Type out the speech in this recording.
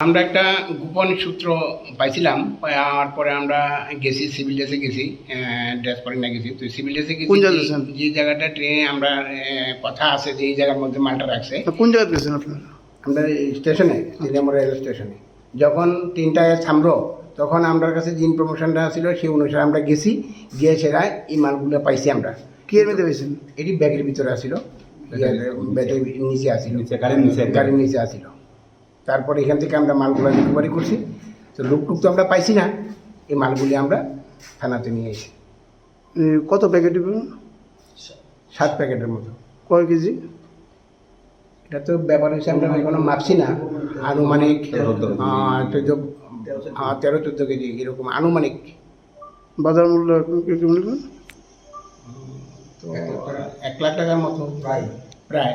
আমরা একটা গোপন সূত্র পাইছিলাম পাওয়ার পরে আমরা গেছি সিভিল ড্রেসে গেছি ড্রেস পরে না গেছি। তো সিভিল ড্রেসে গেছি কোন জায়গায় যে- জায়গাটা ট্রেনে আমরা কথা আছে যে এই জায়গার মধ্যে মালটা রাখছে। কোন জায়গায় গেছেন আপনারা? আমরা স্টেশনে তিনম্বর রেল স্টেশনে যখন তিনটায় থামলো তখন আমার কাছে যে ইনফরমেশনটা ছিল সেই অনুসারে আমরা গেছি গিয়ে সেটা এই মালগুলো পাইছি আমরা। কি এর মধ্যে গেছেন এটি ব্যাগের ভিতরে আসিল ব্যাগের নিচে। আসিল নিচে, গাড়ির নিচে। গাড়ির নিচে আসিল তারপরে এখান থেকে আমরা মালগুলো রিকভারি করছি। তো লুক টুক তো আমরা পাইছি না এই মালগুলি আমরা থানাতে নিয়ে এসেছি। কত প্যাকেট সাত প্যাকেটের মতো। কয় কেজি? এটা তো ব্যাপার হচ্ছে আমরা এখনও মাপছি না। আনুমানিক চোদ্দ তেরো চোদ্দ কেজি এরকম আনুমানিক। বাজার মূল্য তো এক লাখ টাকার মতো। প্রায় প্রায়।